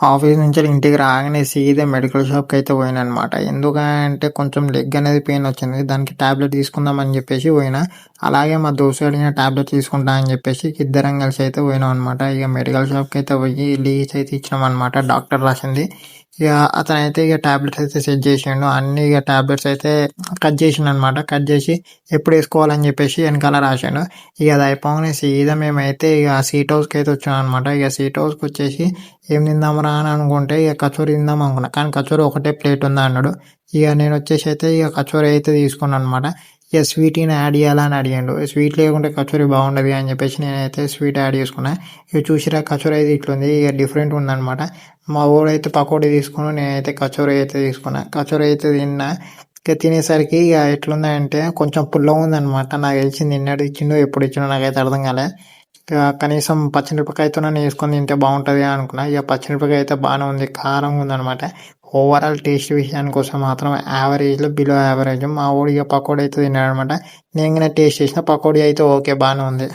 Office నుంచి ఇంటికి రాగానే సీదా మెడికల్ షాప్‌కి అయితే పోయాననమాట. ఎందుకంటే కొంచెం లెగ్ అనేది పెయిన్ వచ్చింది. దానికి ట్యాబ్లెట్ తీసుకుందాం అని చెప్పేసి పోయినా. అలాగే మా దోస్తు అడిగిన టాబ్లెట్ తీసుకుంటా అని చెప్పేసి ఇద్దరం కలిసి అయితే పోయినాం అనమాట. ఇక మెడికల్ షాప్‌కి అయితే పోయి లీవ్స్ అయితే ఇచ్చినాం అనమాట. డాక్టర్ రాసింది. ఇక అతనైతే ఇక టాబ్లెట్స్ అయితే సెట్ చేసిండు. అన్ని ఇక టాబ్లెట్స్ అయితే కట్ చేసిండు అనమాట. కట్ చేసి ఎప్పుడు వేసుకోవాలని చెప్పేసి వెనకాల రాసిండు. ఇక అది అయిపోగానే సీదా మేమైతే ఇక సీట్ హౌస్‌కి అయితే వచ్చాం అనమాట. ఇక సీట్ హౌస్‌కి వచ్చేసి ఏం తిందామరా అని అనుకుంటే ఇక కచోరీ తిందాం అనుకున్నా. కానీ కచోరీ ఒకటే ప్లేట్ ఉందా అన్నాడు. ఇక నేను వచ్చేసి అయితే ఇక కచోరీ అయితే తీసుకున్నాను అనమాట. ఇక స్వీట్ యాడ్ చేయాలని అడిగాడు. స్వీట్ లేకుంటే కచోరీ బాగుండదు అని చెప్పేసి నేనైతే స్వీట్ యాడ్ చేసుకున్నా. ఇక చూసిరా కచోరీ అయితే ఇట్లుంది. ఇక డిఫరెంట్ ఉందనమాట. మా వాడైతే పకోడీ తీసుకుని నేనైతే కచోరీ అయితే తీసుకున్నా. కచోరీ అయితే తిన్నా. ఇక తినేసరికి ఇక ఎట్లుందంటే కొంచెం పుల్లగా ఉందనమాట. నాకు తెలిసింది నిన్నటి ఇచ్చిండు ఎప్పుడు ఇచ్చిండో నాకైతే అర్థం కాలే. ఇక కనీసం పచ్చిమిరపకాయతోనైనా వేసుకొని తింటే బాగుంటుంది అనుకున్నా. ఇక పచ్చిమిరపకాయ అయితే బాగానే ఉంది. కారంగా ఉందనమాట. ఓవరాల్ టేస్ట్ విషయానికి వస్తే మాత్రం యావరేజ్‌లో బిలో యావరేజ్. మా ఊడిగా పకోడీ అయితే తిన్నాడనమాట. నేను కూడా టేస్ట్ చేసిన పకోడీ అయితే ఓకే బాగానే ఉంది.